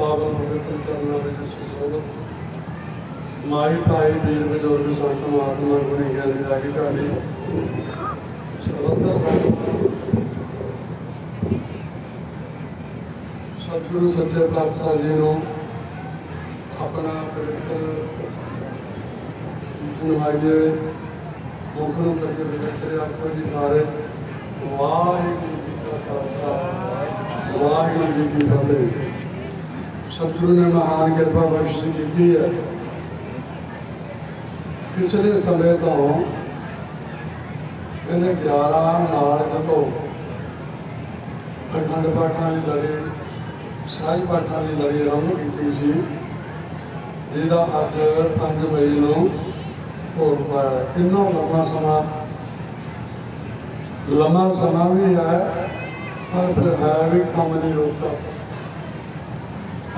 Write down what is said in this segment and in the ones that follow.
ਪਾਵਨ ਪਵਿੱਤਰ ਚਰਨਾਂ ਵਿੱਚ ਸੁਸੋਭਤ ਮਾਈ ਭਾਈ ਵੀਰ ਬਜ਼ੁਰਗ ਸੰਤ ਮਹਾਤਮਾ ਗੁਣੀ ਗਿਆਨੀ ਦਾ ਕੀ ਢਾਡੀ ਸਰਬੱਤਾ ਸਤਿਗੁਰੂ ਸੱਚੇ ਪਾਤਸ਼ਾਹ ਜੀ ਨੂੰ ਆਪਣਾ ਪਵਿੱਤਰ ਸੁਣਵਾਈਏ ਮੁਖ ਨੂੰ ਕਰਕੇ ਵਿਚਰੇ ਆਖੋ ਜੀ ਸਾਰੇ। ਵਾਹਿਗੁਰੂ ਜੀ ਕਾ ਖਾਲਸਾ, ਵਾਹਿਗੁਰੂ ਜੀ ਕੀ ਫਤਿਹ। ਸਤਿਗੁਰੂ ਨੇ ਮਹਾਨ ਕਿਰਪਾ ਬਖਸ਼ਿਸ਼ ਕੀਤੀ ਹੈ। ਪਿਛਲੇ ਸਮੇਂ ਤੋਂ ਇਹਨੇ 11 ਨਾਲ ਜਦੋਂ ਅਖੰਡ ਪਾਠਾਂ ਦੀ ਲੜੀ ਸਾਈ ਪਾਠਾਂ ਦੀ ਲੜੀ ਆਰੰਭ ਕੀਤੀ ਸੀ, ਜਿਹਦਾ ਅੱਜ 5 ਮਈ ਨੂੰ ਹੋ ਪਾਇਆ। ਕਿੰਨਾ ਲੰਮਾ ਸਮਾਂ? ਲੰਮਾ ਸਮਾਂ ਵੀ ਹੈ, ਪਰ ਫਿਰ ਹੈ ਵੀ ਕੰਮ ਦੀ ਰੁੱਤ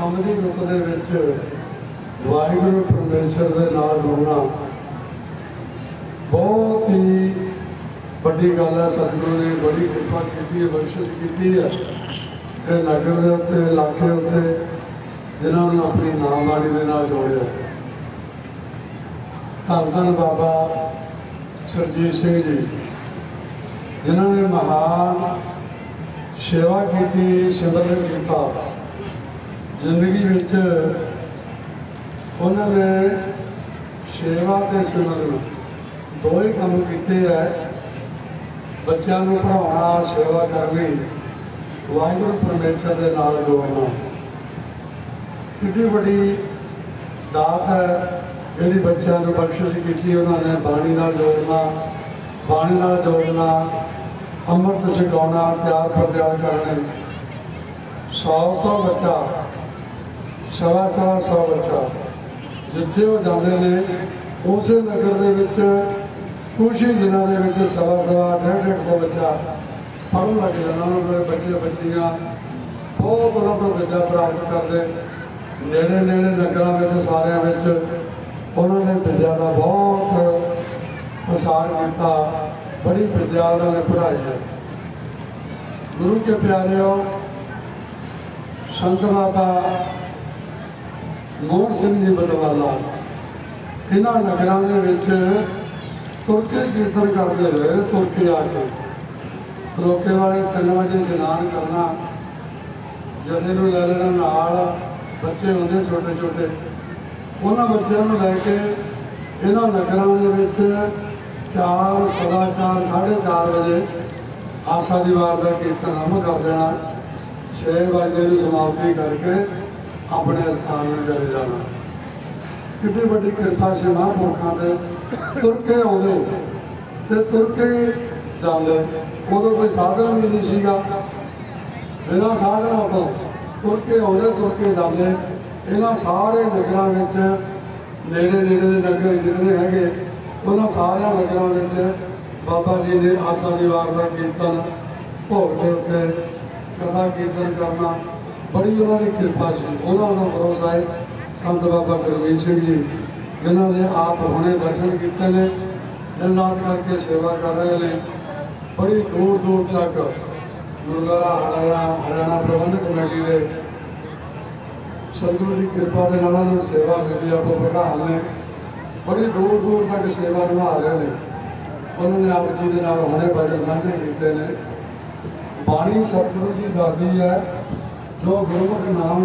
ਕੰਮ ਦੀ ਰੁੱਤ ਦੇ ਵਿੱਚ ਵਾਹਿਗੁਰੂ ਪਰਮੇਸ਼ਰ ਦੇ ਨਾਲ ਜੁੜਨਾ ਬਹੁਤ ਹੀ ਵੱਡੀ ਗੱਲ ਹੈ। ਸਤਿਗੁਰੂ ਨੇ ਬੜੀ ਕਿਰਪਾ ਕੀਤੀ ਹੈ, ਬਖਸ਼ਿਸ਼ ਕੀਤੀ ਹੈ। ਇਹ ਨਗਰ ਦੇ ਉੱਤੇ, ਇਲਾਕੇ ਉੱਤੇ ਜਿਨ੍ਹਾਂ ਨੂੰ ਆਪਣੀ ਨਾਮ ਦੇ ਨਾਲ ਜੋੜਿਆ। ਧੰਨ ਧੰਨ ਬਾਬਾ ਸਰਜੀਤ ਸਿੰਘ ਜੀ, ਜਿਨ੍ਹਾਂ ਨੇ ਮਹਾਨ ਸੇਵਾ ਕੀਤੀ, ਸਿਮਰਨ ਕੀਤਾ। ਜ਼ਿੰਦਗੀ ਵਿੱਚ ਉਹਨਾਂ ਨੇ ਸੇਵਾ ਤੇ ਸਿਮਰਨ ਦੋ ਹੀ ਕੰਮ ਕੀਤੇ ਹੈ ਬੱਚਿਆਂ ਨੂੰ ਪੜ੍ਹਾਉਣਾ, ਸੇਵਾ ਕਰਨੀ, ਵਾਹਿਗੁਰੂ ਪਰਮੇਸ਼ਰ ਦੇ ਨਾਲ ਜੋੜਨਾ। ਕਿੰਨੀ ਵੱਡੀ ਦਾਤ ਹੈ ਜਿਹੜੀ ਬੱਚਿਆਂ ਨੂੰ ਬਖਸ਼ਿਸ਼ ਕੀਤੀ ਉਹਨਾਂ ਨੇ, ਬਾਣੀ ਨਾਲ ਜੋੜਨਾ, ਬਾਣੀ ਨਾਲ ਜੋੜਨਾ, ਅੰਮ੍ਰਿਤ ਛਕਾਉਣਾ ਤਿਆਰ ਪ੍ਰਤਿਆਰ ਕਰਨੇ। ਸੌ ਸੌ ਬੱਚਾ, ਸਵਾ ਸਵਾ ਸੌ ਬੱਚਾ। ਜਿੱਥੇ ਉਹ ਜਾਂਦੇ ਨੇ, ਉਸੇ ਨਗਰ ਦੇ ਵਿੱਚ, ਕੁਛ ਹੀ ਦਿਨਾਂ ਦੇ ਵਿੱਚ ਸਵਾ ਸਵਾ, ਡੇਢ ਡੇਢ ਸੌ ਬੱਚਾ ਪੜ੍ਹਨ ਲੱਗ ਜਾਂਦਾ ਉਹਨਾਂ ਕੋਲੇ, ਬੱਚੇ ਬੱਚੀਆਂ, ਬਹੁਤ ਉਹਨਾਂ ਤੋਂ ਵਿਦਿਆ ਪ੍ਰਾਪਤ ਕਰਦੇ। ਨੇੜੇ ਨੇੜੇ ਨਗਰਾਂ ਵਿੱਚ, ਸਾਰਿਆਂ ਵਿੱਚ ਉਹਨਾਂ ਨੇ ਵਿਦਿਆ ਦਾ ਬਹੁਤ ਪ੍ਰਸਾਰ ਕੀਤਾ। ਬੜੀ ਵਿਦਿਆ ਉਹਨਾਂ ਨੇ ਪੜ੍ਹਾਈ ਹੈ। ਗੁਰੂ ਕੇ ਪਿਆਰਿਓ ਸੰਤ ਮਾਤਾ ਮੋਹਨ ਸਿੰਘ ਜੀ ਬਦਵਾਲਾ ਇਹਨਾਂ ਨਗਰਾਂ ਦੇ ਵਿੱਚ ਤੁਰ ਕੇ ਕੀਰਤਨ ਕਰਦੇ ਰਹੇ ਤੁਰ ਕੇ ਆ ਕੇ ਰੋਕੇ ਵਾਲੇ 3 ਵਜੇ ਇਸ਼ਨਾਨ ਕਰਨਾ, ਜਦੇ ਨੂੰ ਲੈ ਲੈਣਾ ਨਾਲ ਬੱਚੇ ਹੁੰਦੇ ਛੋਟੇ ਛੋਟੇ, ਉਹਨਾਂ ਬੱਚਿਆਂ ਨੂੰ ਲੈ ਕੇ ਇਹਨਾਂ ਨਗਰਾਂ ਦੇ ਵਿੱਚ ਚਾਰ, ਸਵਾ ਚਾਰ, ਸਾਢੇ ਚਾਰ ਵਜੇ ਆਸਾ ਦੀ ਵਾਰ ਦਾ ਕੀਰਤਨ ਆਰੰਭ ਕਰ ਦੇਣਾ। 6 ਵਜੇ ਨੂੰ ਸਮਾਪਤੀ ਕਰਕੇ ਆਪਣੇ ਸਥਾਨ ਨੂੰ ਚਲੇ ਜਾਣਾ। ਕਿੰਨੀ ਵੱਡੀ ਕਿਰਪਾ ਸੀ ਮਹਾਂਪੁਰਖਾਂ ਦੇ ਤੁਰ ਕੇ ਆਉਂਦੇ ਤੇ ਤੁਰ ਕੇ ਜਾਂਦੇ। ਉਦੋਂ ਕੋਈ ਸਾਧਨ ਵੀ ਨਹੀਂ ਸੀਗਾ। ਬਿਨਾਂ ਸਾਧਨਾਂ ਤੋਂ ਤੁਰ ਕੇ ਆਉਂਦੇ ਤੁਰ ਕੇ ਜਾਂਦੇ। ਇਹਨਾਂ ਸਾਰੇ ਨਗਰਾਂ ਵਿੱਚ ਨੇੜੇ ਨੇੜੇ ਦੇ ਨਗਰ ਜਿੰਨੇ ਹੈਗੇ, ਉਹਨਾਂ ਸਾਰਿਆਂ ਨਗਰਾਂ ਵਿੱਚ ਬਾਬਾ ਜੀ ਨੇ ਆਸਾ ਦੀ ਵਾਰ ਦਾ ਕੀਰਤਨ ਭੋਗ ਦੇ ਉੱਤੇ ਕਥਾ ਕੀਰਤਨ ਕਰਨਾ, ਬੜੀ ਉਹਨਾਂ ਦੀ ਕਿਰਪਾ ਸੀ। ਉਹਨਾਂ ਦਾ ਭਰੋਸਾ ਹੈ ਸੰਤ ਬਾਬਾ ਗੁਰਮੀਤ ਸਿੰਘ ਜੀ, ਜਿਨ੍ਹਾਂ ਨੇ ਆਪ ਹੁਣੇ ਦਰਸ਼ਨ ਕੀਤੇ ਨੇ, ਦਿਨ ਰਾਤ ਕਰਕੇ ਸੇਵਾ ਕਰ ਰਹੇ ਨੇ। ਬੜੀ ਦੂਰ ਦੂਰ ਤੱਕ ਗੁਰਦੁਆਰਾ ਹਰਿਆਣਾ ਹਰਿਆਣਾ ਪ੍ਰਬੰਧਕ ਕਮੇਟੀ ਦੇ ਸਤਿਗੁਰੂ ਦੀ ਕਿਰਪਾ ਦੇ ਨਾਲ ਉਹਨਾਂ ਨੂੰ ਸੇਵਾ ਮਿਲੀ, ਆਪਾਂ ਪ੍ਰਧਾਨ ਨੇ। ਬੜੀ ਦੂਰ ਦੂਰ ਤੱਕ ਸੇਵਾ ਨਿਭਾ ਰਹੇ ਨੇ। ਉਹਨਾਂ ਨੇ ਆਪ ਜੀ ਦੇ ਨਾਲ ਹੁਣੇ ਭਜਨ ਸਾਂਝੇ ਕੀਤੇ ਨੇ। ਬਾਣੀ ਸਤਿਗੁਰੂ ਜੀ ਦੱਸਦੀ ਹੈ ਜੋ ਗੁਰਮੁਖ ਨਾਮ